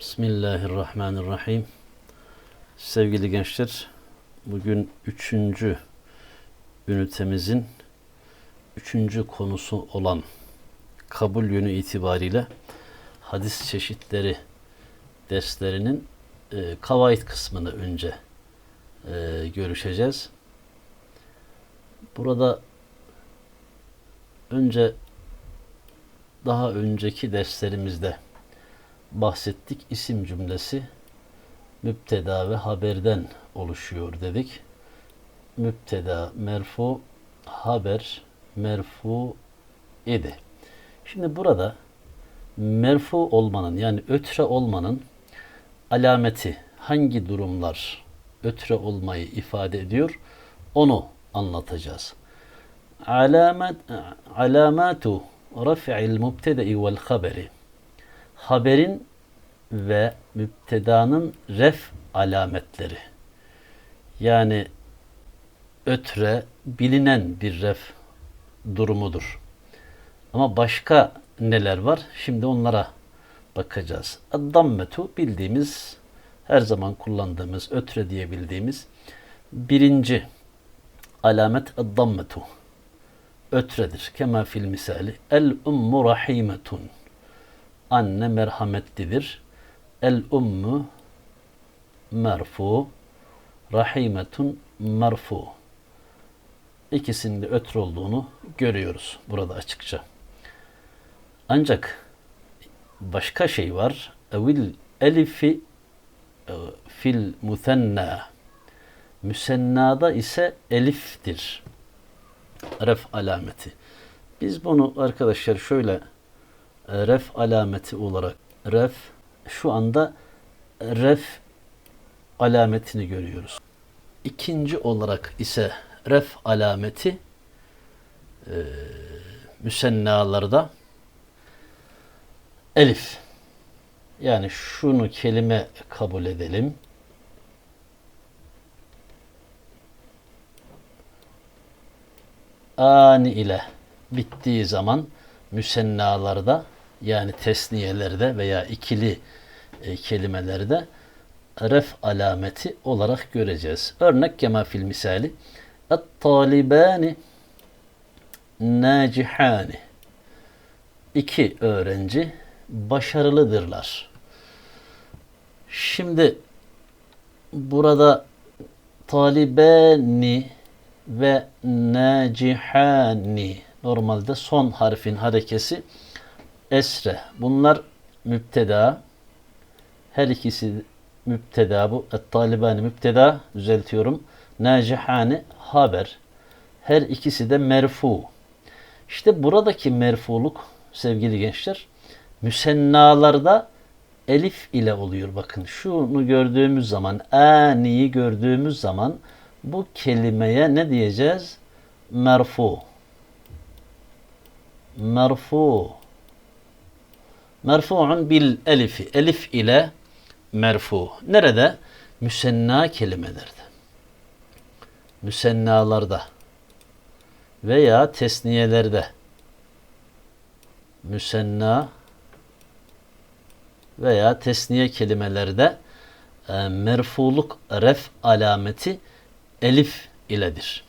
Bismillahirrahmanirrahim. Sevgili gençler, bugün üçüncü ünitemizin üçüncü konusu olan kabul yönü itibariyle hadis çeşitleri derslerinin e, kavayit kısmını önce e, görüşeceğiz. Burada önce daha önceki derslerimizde bahsettik. İsim cümlesi müpteda ve haberden oluşuyor dedik. Müpteda merfu, haber merfu idi. Şimdi burada merfu olmanın yani ötre olmanın alameti hangi durumlar ötre olmayı ifade ediyor onu anlatacağız. Alamet alamatu raf'il mubteda'i vel haberi haberin ve müptedanın ref alametleri. Yani ötre bilinen bir ref durumudur. Ama başka neler var? Şimdi onlara bakacağız. Addammetu bildiğimiz her zaman kullandığımız ötre diye bildiğimiz birinci alamet addammetu ötredir. Kema fil misali el ummu rahimetun anne merhametlidir. El ummu merfu rahimetun merfu ikisinin de ötr olduğunu görüyoruz burada açıkça. Ancak başka şey var. Evil elifi e, fil musenna müsennada ise eliftir. Ref alameti. Biz bunu arkadaşlar şöyle e, ref alameti olarak ref şu anda ref alametini görüyoruz. İkinci olarak ise ref alameti e, müsennalarda elif. Yani şunu kelime kabul edelim. Ani ile bittiği zaman müsennalarda yani tesniyelerde veya ikili e, kelimelerde ref alameti olarak göreceğiz. Örnek kema fil misali et-talibani nacihani iki öğrenci başarılıdırlar. Şimdi burada talibani ve nacihani normalde son harfin harekesi esre. Bunlar müpteda. Her ikisi müpteda bu. Et-talibani müpteda düzeltiyorum. Nacihani haber. Her ikisi de merfu. İşte buradaki merfuluk sevgili gençler müsennalarda elif ile oluyor. Bakın şunu gördüğümüz zaman, aniyi gördüğümüz zaman bu kelimeye ne diyeceğiz? Merfu. Merfu. Merfu'un bil elifi. Elif ile merfu. Nerede? Müsenna kelimelerde. Müsennalarda veya tesniyelerde müsenna veya tesniye kelimelerde e, merfuluk ref alameti elif iledir.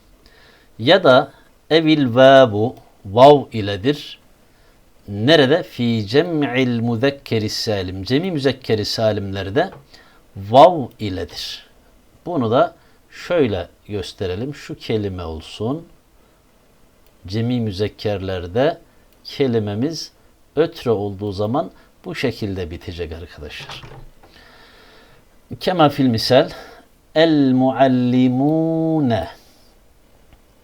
Ya da evil vabu vav iledir. Nerede? Fi cem'il müzekkeri salim. Cemi müzekkeri salimlerde vav iledir. Bunu da şöyle gösterelim. Şu kelime olsun. Cemi müzekkerlerde kelimemiz ötre olduğu zaman bu şekilde bitecek arkadaşlar. Kema fil misal el muallimune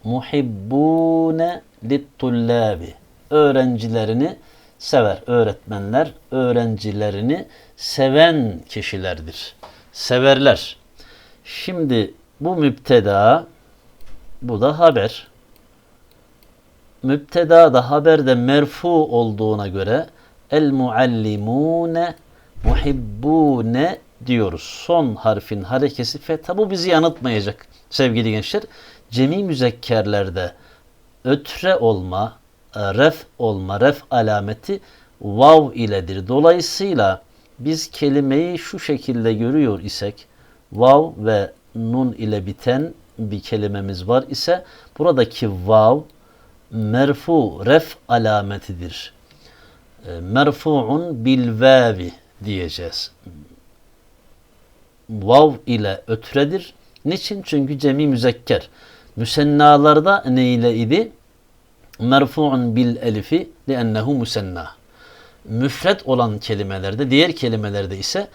muhibbune littullabi öğrencilerini sever. Öğretmenler öğrencilerini seven kişilerdir. Severler. Şimdi bu müpteda bu da haber. Müpteda da haberde merfu olduğuna göre el muallimune muhibbune diyoruz. Son harfin harekesi fetha. Bu bizi yanıltmayacak sevgili gençler. Cemi müzekkerlerde ötre olma, ref olma, ref alameti vav iledir. Dolayısıyla biz kelimeyi şu şekilde görüyor isek vav ve nun ile biten bir kelimemiz var ise buradaki vav merfu ref alametidir. E, merfu'un bil vavi diyeceğiz. Vav ile ötredir. Niçin? Çünkü cemi müzekker. Müsennalarda ne ile idi? Merfu'un bil elifi liennehu müsenna. Müfret olan kelimelerde, diğer kelimelerde ise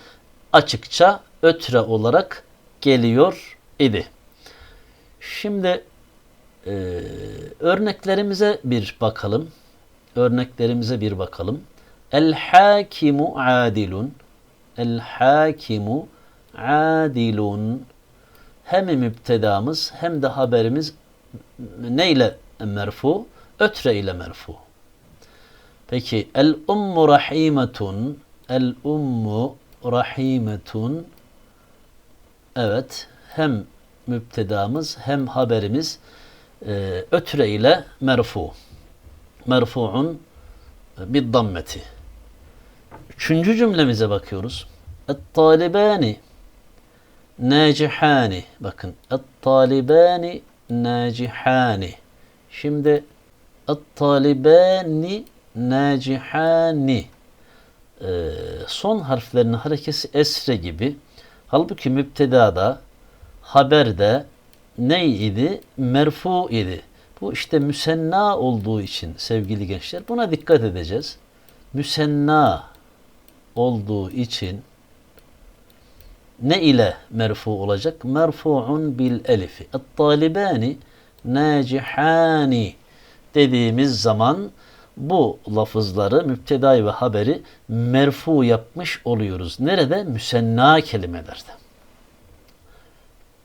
açıkça ötre olarak geliyor idi. Şimdi e, örneklerimize bir bakalım. Örneklerimize bir bakalım. El hakimu adilun. El hakimu adilun. Hem müptedamız hem de haberimiz neyle merfu? Ötre ile merfu. Peki el ummu rahimetun. El ummu rahimetun. Evet hem müptedamız hem haberimiz e, ötre ile merfu. Merfu'un bir dammeti. Üçüncü cümlemize bakıyoruz. Et-talibani nacihani. Bakın et-talibani nacihani. Şimdi et-talibani nacihani. Ee, son harflerinin harekesi esre gibi. Halbuki müptedada haberde ne idi? Merfu idi. Bu işte müsenna olduğu için sevgili gençler buna dikkat edeceğiz. Müsenna olduğu için ne ile merfu olacak? Merfu'un bil elifi. Et-talibani nacihani dediğimiz zaman bu lafızları, müptedayı ve haberi merfu yapmış oluyoruz. Nerede? Müsenna kelimelerde.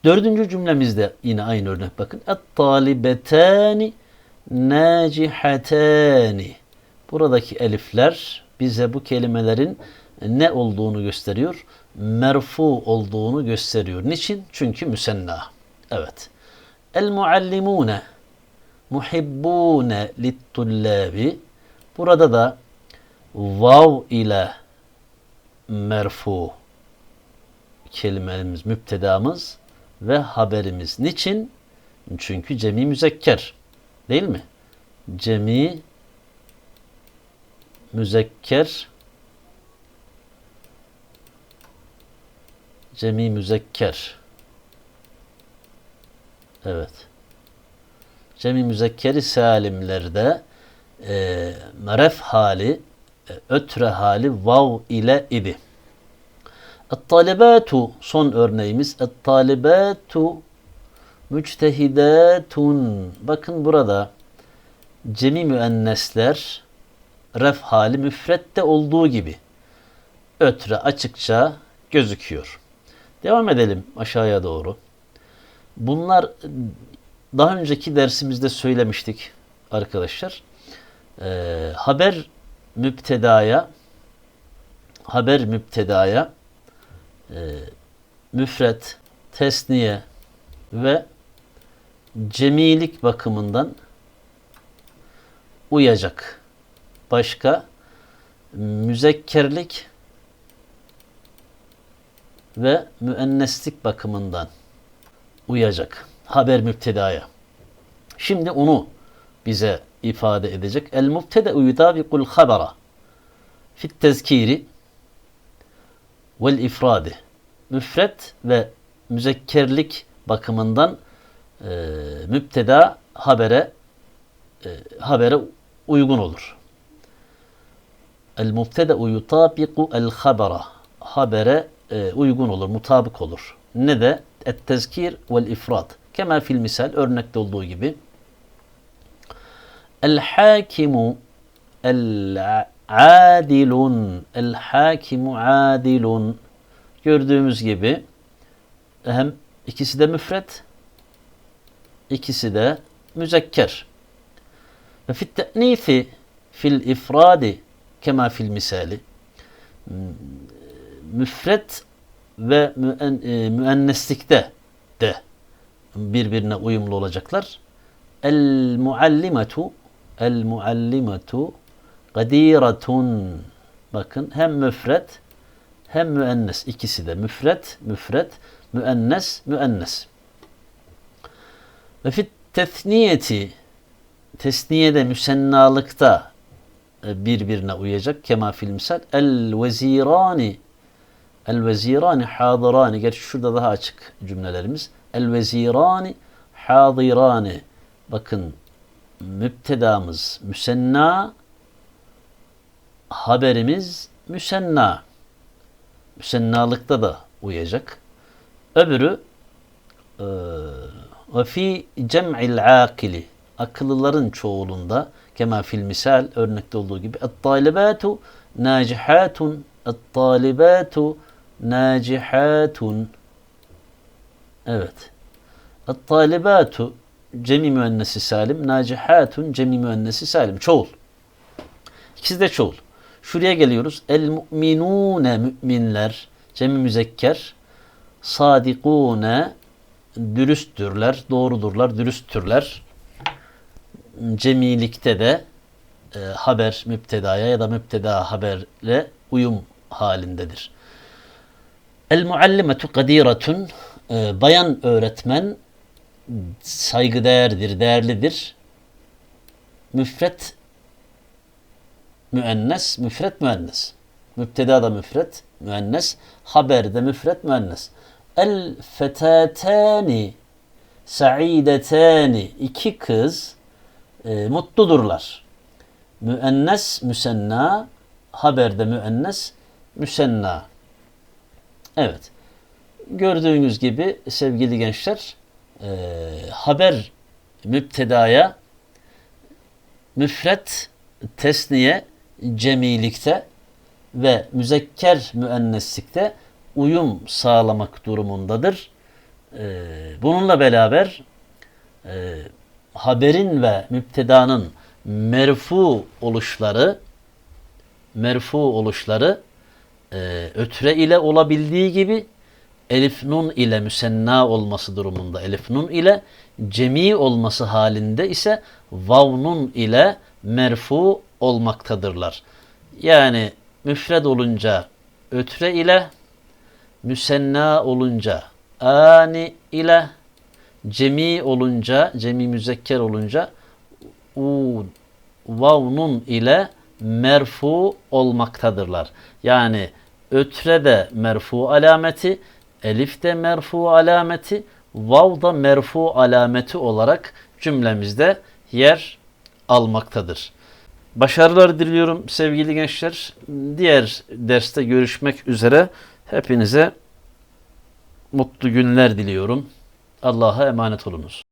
Dördüncü cümlemizde yine aynı örnek bakın. Et-talibetani nacihatani. Buradaki elifler bize bu kelimelerin ne olduğunu gösteriyor? Merfu olduğunu gösteriyor. Niçin? Çünkü müsenna. Evet. El muallimune muhibbune littullabi. Burada da vav ile merfu kelimemiz, müptedamız ve haberimiz. Niçin? Çünkü cemi müzekker. Değil mi? Cemi müzekker cemi müzekker evet cemi müzekkeri salimlerde e, meref hali e, ötre hali vav ile idi. Et-talibatu son örneğimiz. Et-talibatu müctehidatun. Bakın burada cemi müennesler ref hali müfrette olduğu gibi ötre açıkça gözüküyor. Devam edelim aşağıya doğru. Bunlar daha önceki dersimizde söylemiştik arkadaşlar. Ee, haber müptedaya haber müptedaya e, müfret, tesniye ve cemilik bakımından uyacak. Başka müzekkerlik ve müenneslik bakımından uyacak. Haber müptedaya. Şimdi onu bize ifade edecek. El mübtede yutabikul habara fit tezkiri vel ifradi. Müfret ve müzekkerlik bakımından e, müpteda habere e, habere uygun olur. El mübtede yutabiku el habara. Habere e, uygun olur, mutabık olur. Ne de et tezkir vel ifrad. Kema fil misal örnekte olduğu gibi. El hakimu el adilun. El hakimu adilun. Gördüğümüz gibi hem ikisi de müfret, ikisi de müzekker. Ve fit te'nifi fil ifradi kema fil misali müfret ve müen, e, müenneslikte de birbirine uyumlu olacaklar. El muallimetu el muallimetu gadiratun bakın hem müfret hem müennes. ikisi de müfret, müfret, müennes, müennes. Ve fit tesniyeti tesniyede müsennalıkta e, birbirine uyacak kema fil misal el vezirani el vezirani hadirani gerçi şurada daha açık cümlelerimiz el vezirani hadirani. Bakın müptedamız müsenna haberimiz müsenna. Müsennalıkta da uyacak. Öbürü e, ve fi cem'il akili akıllıların çoğulunda kema fil misal örnekte olduğu gibi et-talibatu nacihatun et-talibatu nacihatun evet. Et-talibatu cemi müennesi salim nacihatun cemi müennesi salim. Çoğul. İkisi de çoğul. Şuraya geliyoruz. El mu'minune müminler cemi müzekker. Sadikune dürüsttürler, doğrudurlar, dürüsttürler. Cemilikte de e, haber müptedaya ya da müpteda haberle uyum halindedir. El muallimetu kadiratun e, bayan öğretmen saygıdeğerdir, değerlidir. Müfret müennes, müfret müennes. Müpteda da müfret, müennes. Haber de müfret, müennes. El fetatani saidetani iki kız e, mutludurlar. Müennes müsenna haberde müennes müsenna. Evet. Gördüğünüz gibi sevgili gençler e, haber müptedaya müfret tesniye cemilikte ve müzekker müenneslikte uyum sağlamak durumundadır. Ee, bununla beraber e, haberin ve müptedanın merfu oluşları merfu oluşları e, ötre ile olabildiği gibi elif nun ile müsenna olması durumunda elif nun ile cemi olması halinde ise vav nun ile merfu olmaktadırlar. Yani müfred olunca ötre ile müsenna olunca ani ile cemi olunca cemi müzekker olunca u vavnun ile merfu olmaktadırlar. Yani ötre de merfu alameti, elif de merfu alameti, vav da merfu alameti olarak cümlemizde yer almaktadır. Başarılar diliyorum sevgili gençler. Diğer derste görüşmek üzere. Hepinize mutlu günler diliyorum. Allah'a emanet olunuz.